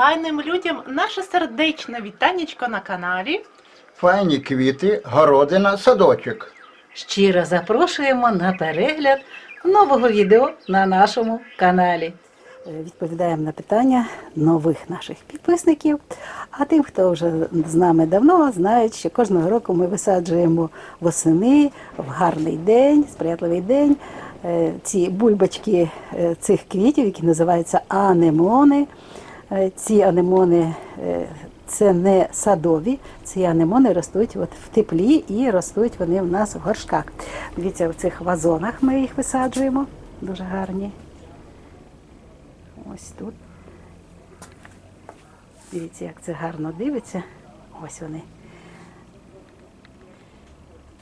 файним людям наше сердечне вітанечко на каналі. Файні квіти, городина, садочок. Щиро запрошуємо на перегляд нового відео на нашому каналі. Е, Відповідаємо на питання нових наших підписників. А тим, хто вже з нами давно, знають, що кожного року ми висаджуємо восени в гарний день, сприятливий день. е, Ці бульбочки е, цих квітів, які називаються анемони. Е, Ці анемони е, це не садові, ці анемони ростуть от в теплі і ростуть вони в нас в горшках. Дивіться, в цих вазонах ми їх висаджуємо. Дуже гарні. Ось тут. Дивіться, як це гарно дивиться. Ось вони.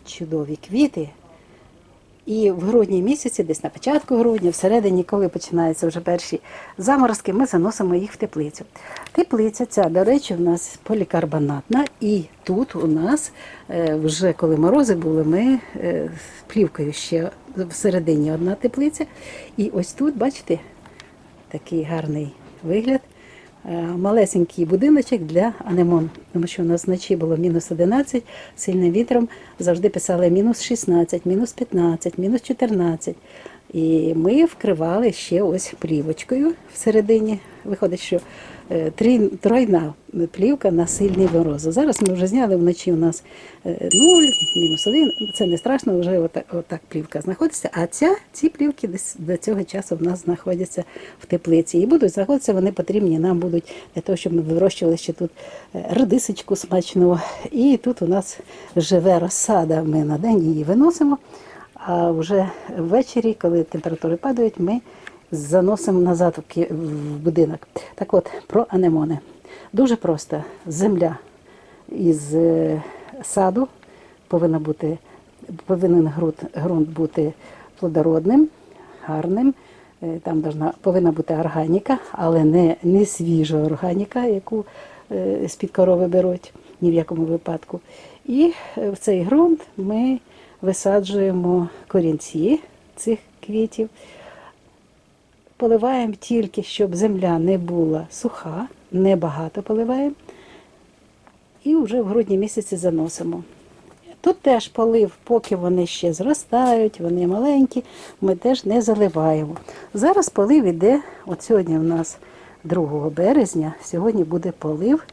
Чудові квіти. І в грудні місяці, десь на початку грудня, всередині, коли починаються вже перші заморозки, ми заносимо їх в теплицю. Теплиця ця, до речі, в нас полікарбонатна, і тут у нас е, вже коли морози були, ми е, плівкою ще всередині одна теплиця. І ось тут, бачите, такий гарний вигляд. Е, Малесенький будиночок для анемон, тому що у нас вночі було мінус 11, сильним вітром завжди писали мінус 16, мінус 15, мінус 14. І ми вкривали ще ось плівочкою всередині. Виходить, що е, тройна плівка на сильний морози. Зараз ми вже зняли вночі у нас 0, мінус 1. Це не страшно, вже отак, отак плівка знаходиться. А ця, ці плівки до цього часу в нас знаходяться в теплиці. І будуть знаходитися, вони потрібні нам будуть для того, щоб ми вирощували ще тут е, редисочку смачну. І тут у нас живе розсада. Ми на день її виносимо. А вже ввечері, коли температури падають, ми заносимо назад в будинок. Так от, про анемони. Дуже просто. Земля із е, саду повинна бути, повинен ґрунт, бути плодородним, гарним. Е, Там повинна бути органіка, але не, не свіжа органіка, яку е, з-під корови беруть ні в якому випадку. І в цей ґрунт ми висаджуємо корінці цих квітів. Поливаємо тільки, щоб земля не була суха, небагато поливаємо. І вже в грудні місяці заносимо. Тут теж полив, поки вони ще зростають, вони маленькі, ми теж не заливаємо. Зараз полив іде, от сьогодні у нас 2 березня, сьогодні буде полив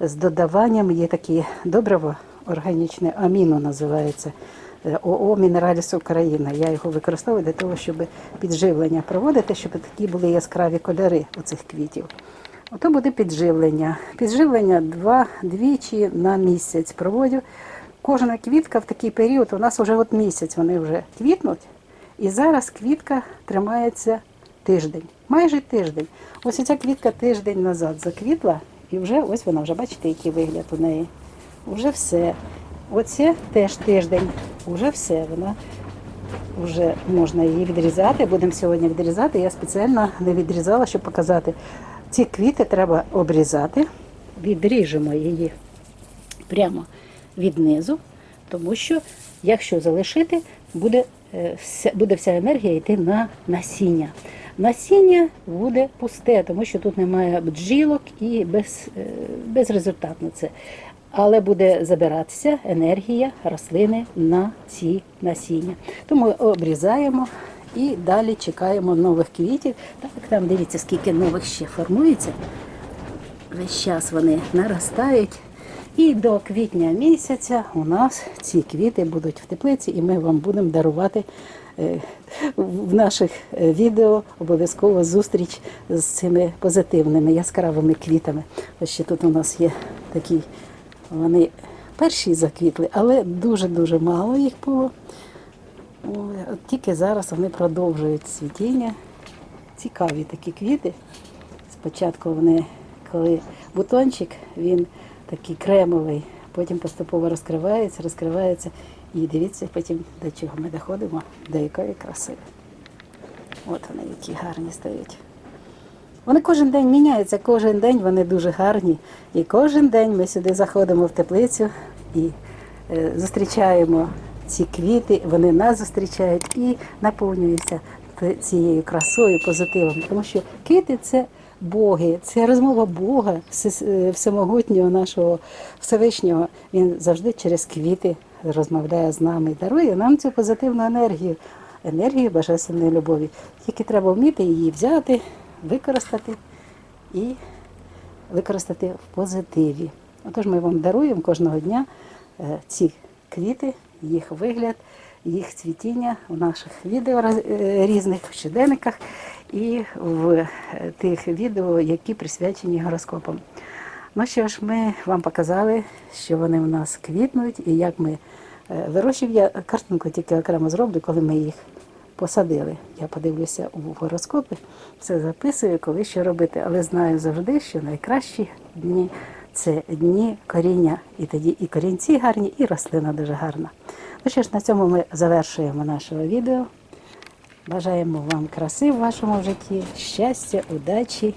з додаванням, є такі добриво органічне, аміно називається. ООО Мінераліс Україна. Я його використовую для того, щоб підживлення проводити, щоб такі були яскраві кольори у цих квітів. Ото буде підживлення. Підживлення два двічі на місяць проводю. Кожна квітка в такий період, у нас вже от місяць вони вже квітнуть. І зараз квітка тримається тиждень, майже тиждень. Ось ця квітка тиждень назад заквітла, і вже ось вона, вже бачите, який вигляд у неї. Уже все. Оце теж тиждень, уже все. Вона вже можна її відрізати. Будемо сьогодні відрізати. Я спеціально не відрізала, щоб показати. Ці квіти треба обрізати. Відріжемо її прямо від низу, тому що якщо залишити, буде, е, вся, буде вся енергія йти на насіння. Насіння буде пусте, тому що тут немає бджілок і без, е, безрезультатно це. Але буде забиратися енергія рослини на ці насіння. Тому обрізаємо і далі чекаємо нових квітів. Так, там дивіться, скільки нових ще формується. Весь час вони наростають. І до квітня місяця у нас ці квіти будуть в теплиці, і ми вам будемо дарувати е, в наших е, відео обов'язково зустріч з цими позитивними яскравими квітами. Ось ще тут у нас є такі, вони перші заквітли, але дуже-дуже мало їх було. От Тільки зараз вони продовжують цвітіння. Цікаві такі квіти. Спочатку вони, коли бутончик, він такий кремовий, потім поступово розкривається, розкривається. І дивіться потім, до чого ми доходимо, до якої краси. От вони які гарні стають. Вони кожен день міняються, кожен день вони дуже гарні. І кожен день ми сюди заходимо в теплицю і е, зустрічаємо ці квіти, вони нас зустрічають і наповнюються цією красою, позитивом. Тому що квіти це Боги, це розмова Бога, е, всемогутнього нашого Всевишнього. Він завжди через квіти розмовляє з нами і дарує нам цю позитивну енергію, енергію божественної любові. Тільки треба вміти її взяти, використати і використати в позитиві. Отож, ми вам даруємо кожного дня е, ці квіти, їх вигляд, їх цвітіння в наших відео е, різних в щоденниках і в е, тих відео, які присвячені гороскопам. Ну що ж, ми вам показали, що вони у нас квітнуть і як ми вирощуємо. Я картинку тільки окремо зроблю, коли ми їх посадили. Я подивлюся у гороскопи, все записую, коли що робити. Але знаю завжди, що найкращі дні це дні коріння. І тоді і корінці гарні, і рослина дуже гарна. Ну що ж, на цьому ми завершуємо наше відео. Бажаємо вам краси в вашому житті, щастя, удачі.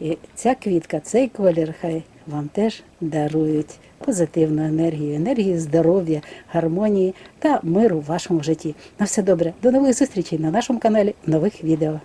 І ця квітка, цей колір хай вам теж дарують позитивну енергію, енергію здоров'я, гармонії та миру в вашому житті. На все добре. До нових зустрічей на нашому каналі, нових відео.